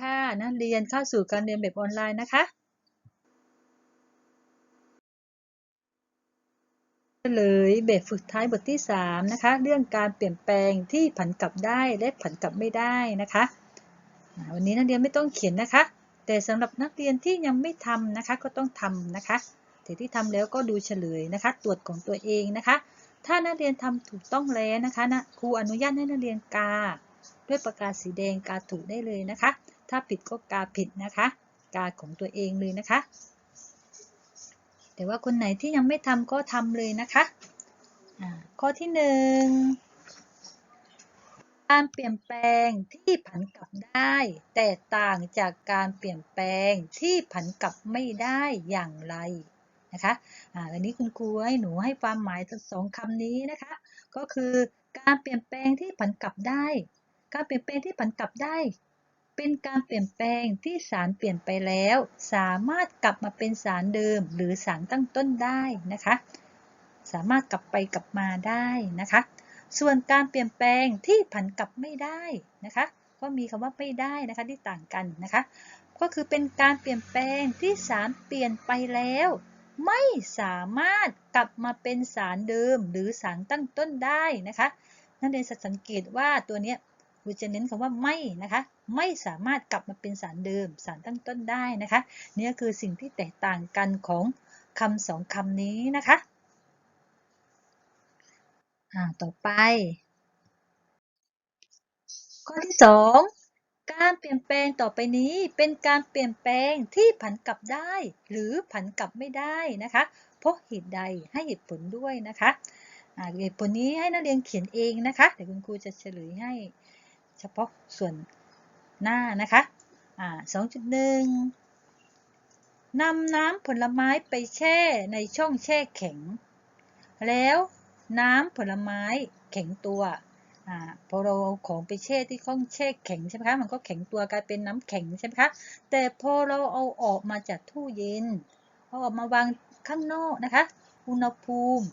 ค่ะนักเรียนเข้าสู่การเรียนแบบออนไลน์นะคะเลยแบบฝึกท้ายบทที่ 3 นะคะ เรื่องการเปลี่ยนแปลงที่ผันกลับได้และผันกลับไม่ได้นะคะ วันนี้นักเรียนไม่ต้องเขียนนะคะ แต่สำหรับนักเรียนที่ยังไม่ทำนะคะก็ต้องทำนะคะแต่ที่ทำแล้วก็ดูเฉลยนะคะ ตรวจของตัวเองนะคะ ถ้านักเรียนทำถูกต้องแล้วนะคะนะครูอนุญาตให้นักเรียนกา ด้วยปากกาสีแดงกาถูกได้เลยนะคะ ถ้าผิดก็กาผิดนะคะ กาของตัวเองเลยนะคะ แต่ว่าคนไหนที่ยังไม่ทำก็ทำเลยนะคะ ข้อที่หนึ่งการเปลี่ยนแปลงที่ผันกลับได้ แตกต่างจากการเปลี่ยนแปลงที่ผันกลับไม่ได้อย่างไรนะคะอันนี้คุณครูให้หนูให้ความหมายสองคำนี้นะคะ ก็คือการเปลี่ยนแปลงที่ผันกลับได้ การเปลี่ยนแปลงที่ผันกลับได้ เป็นการเปลี่ยนแปลงที่สารเปลี่ยนไปแล้ว สามารถกลับมาเป็นสารเดิม หรือสารตั้งต้นได้นะคะ สามารถกลับไปกลับมาได้นะคะ ส่วนการเปลี่ยนแปลงที่ผันกลับไม่ได้นะคะ ก็มีคำว่าไม่ได้นะคะที่ต่างกันนะคะ ก็คือเป็นการเปลี่ยนแปลงที่สารเปลี่ยนไปแล้ว ไม่สามารถกลับมาเป็นสารเดิม หรือสารตั้งต้นได้นะคะ นักเรียนสังเกตว่าตัวนี้ ครูจะเน้นคำว่าไม่นะคะ ไม่สามารถกลับมาเป็นสารเดิม สารตั้งต้นได้นะคะ นี่คือสิ่งที่แตกต่างกันของคำสองคำนี้นะคะต่อไป ข้อที่สองการเปลี่ยนแปลงต่อไปนี้เป็นการเปลี่ยนแปลงที่ผันกลับได้ หรือผันกลับไม่ได้นะคะเพราะเหตุใดให้เหตุผลด้วยนะคะเหตุผลนี้ให้นักเรียนเขียนเองนะคะเดี๋ยวคุณครูจะเฉลยให้ ฉพาะส่วนหน้านะคะอ่า2.1นำน้ำผลไม้ไปแช่ในช่องแช่แข็ง แล้วน้ำผลไม้แข็งตัวอ่าพอเราเอาของไปแช่ที่ช่องแช่แข็งใช่ไหมคะมันก็แข็งตัวกลายเป็นน้ำแข็งใช่ไหมคะแต่พอเราเอาออกมาจากตู้เย็นเอาออกมาวางข้างนอกนะคะ อุณหภูมิ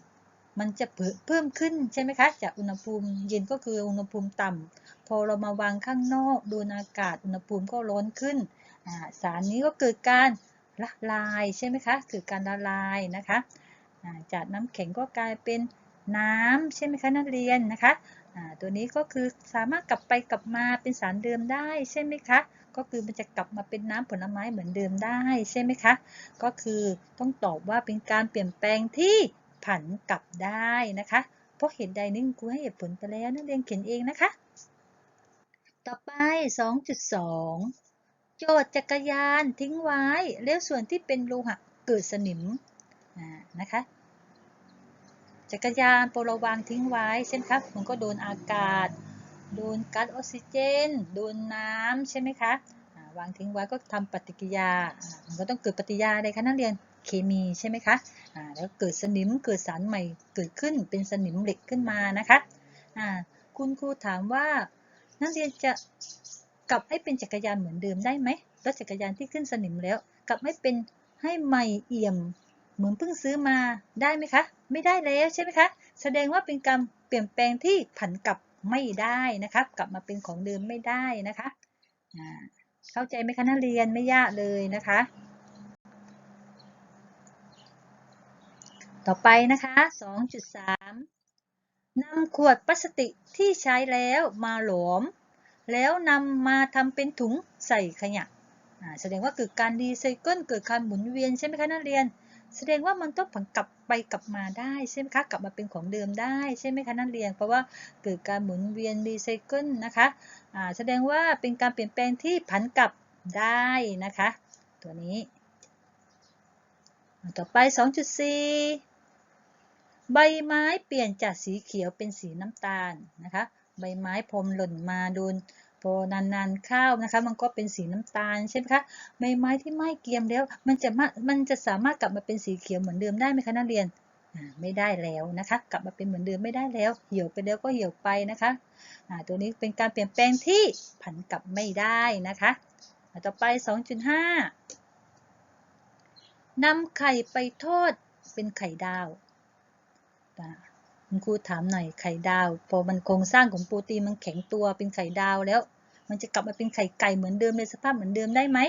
มันจะเพิ่มขึ้นใช่ไหมคะจากอุณหภูมิเย็นก็คืออุณหภูมิต่ำพ อเรามาวางข้างนอกโดนอากาศอุณหภูมิก็ร้อนขึ้น สารนี้ก็เกิดการละลายใช่ไหมคะเกิดการละลายนะคะจากน้ำแข็งก็กลายเป็นน้ำใช่ไหมคะนักเรียนนะคะตัวนี้ก็คือสามารถกลับไปกลับมาเป็นสารเดิมได้ใช่ไหมคะก็คือมันจะกลับมาเป็นน้ำผลไม้เหมือนเดิมได้ใช่ไหมคะก็คือต้องตอบว่าเป็นการเปลี่ยนแปลงที่ผันกลับได้นะคะเพราะเหตุใดนี่ครูให้เหตุผลไปแล้วนักเรียนเขียนเองนะคะ ต่อไป 2.2 โจทย์จักรยานทิ้งไว้ แล้วส่วนที่เป็นโลหะเกิดสนิมนะคะ จักรยานโปรวางทิ้งไว้เช่นครับมันก็โดนอากาศ โดนก๊าซออกซิเจน โดนน้ำใช่ไหมคะวางทิ้งไว้ก็ทำปฏิกิยา มันก็ต้องเกิดปฏิกิยาอะไรคะนักเรียน เคมีใช่ไหมคะแล้วเกิดสนิม เกิดสารใหม่ เกิดขึ้นเป็นสนิมเหล็กขึ้นมานะคะคุณครูถามว่า นักเรียนจะกลับให้เป็นจักรยานเหมือนเดิมได้ไหมรถจักรยานที่ขึ้นสนิมแล้ว กลับให้เป็นให้ใหม่เอี่ยม เหมือนเพิ่งซื้อมาได้ไหมคะ ไม่ได้แล้วใช่ไหมคะ แสดงว่าเป็นการเปลี่ยนแปลงที่ผันกลับไม่ได้นะครับกลับมาเป็นของเดิมไม่ได้นะคะเข้าใจไหมคะนักเรียนไม่ยากเลยนะคะ ต่อไปนะคะ 2.3 นำขวดพลาสติกที่ใช้แล้วมาหลอม แล้วนำมาทำเป็นถุงใส่ขยะแสดงว่าเกิดการรีไซเคิลเกิดการหมุนเวียนใช่ไหมคะนักเรียน แสดงว่ามันต้องผันกลับไปกลับมาได้ใช่ไหมคะกลับมาเป็นของเดิมได้ใช่ไหมคะนักเรียน เพราะว่าเกิดการหมุนเวียนรีไซเคิลนะคะแสดงว่าเป็นการเปลี่ยนแปลงที่ผันกลับได้นะคะ ตัวนี้ ต่อไป 2.4 ใบไม้เปลี่ยนจากสีเขียวเป็นสีน้ำตาลนะคะ ใบไม้พรมหล่นมาโดนพอนานๆข้าวนะคะ มันก็เป็นสีน้ำตาลใช่ไหมคะใบไม้ที่ไหม้เกรียมแล้ว มันจะมันจะสามารถกลับมาเป็นสีเขียวเหมือนเดิมได้ไหมคะนักเรียนไม่ได้แล้วนะคะ กลับมาเป็นเหมือนเดิมไม่ได้แล้ว เหี่ยวไปแล้วก็เหี่ยวไปนะคะตัวนี้เป็นการเปลี่ยนแปลงที่ผันกลับไม่ได้นะคะต่อไป 2.5นำไข่ไปทอดเป็นไข่ดาว คุณครูถามหน่อยไข่ดาว พอมันโครงสร้างของโปรตีนมันแข็งตัวเป็นไข่ดาวแล้ว มันจะกลับมาเป็นไข่ไก่เหมือนเดิมในสภาพเหมือนเดิมได้ไหม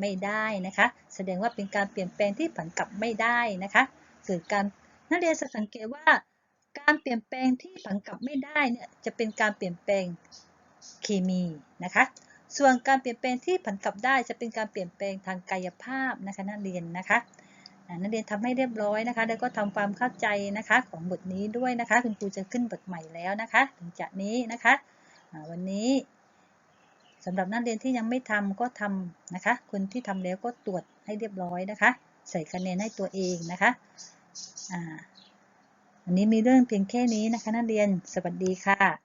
ไม่ได้นะคะ แสดงว่าเป็นการเปลี่ยนแปลงที่ผันกลับไม่ได้นะคะ เกิดการนักเรียนจะสังเกตว่าการเปลี่ยนแปลงที่ผันกลับไม่ได้เนี่ยจะเป็นการเปลี่ยนแปลงเคมีนะคะ ส่วนการเปลี่ยนแปลงที่ผันกลับได้จะเป็นการเปลี่ยนแปลงทางกายภาพนะคะนักเรียนนะคะ นักเรียนทำให้เรียบร้อยนะคะ แล้วก็ทำความเข้าใจนะคะของบทนี้ด้วยนะคะ คุณครูจะขึ้นบทใหม่แล้วนะคะ ถึงจากนี้นะคะ วันนี้สำหรับนักเรียนที่ยังไม่ทำก็ทำนะคะ คนที่ทำแล้วก็ตรวจให้เรียบร้อยนะคะ ใส่คะแนนให้ตัวเองนะคะอ่าวันนี้มีเรื่องเพียงแค่นี้นะคะนักเรียน สวัสดีค่ะ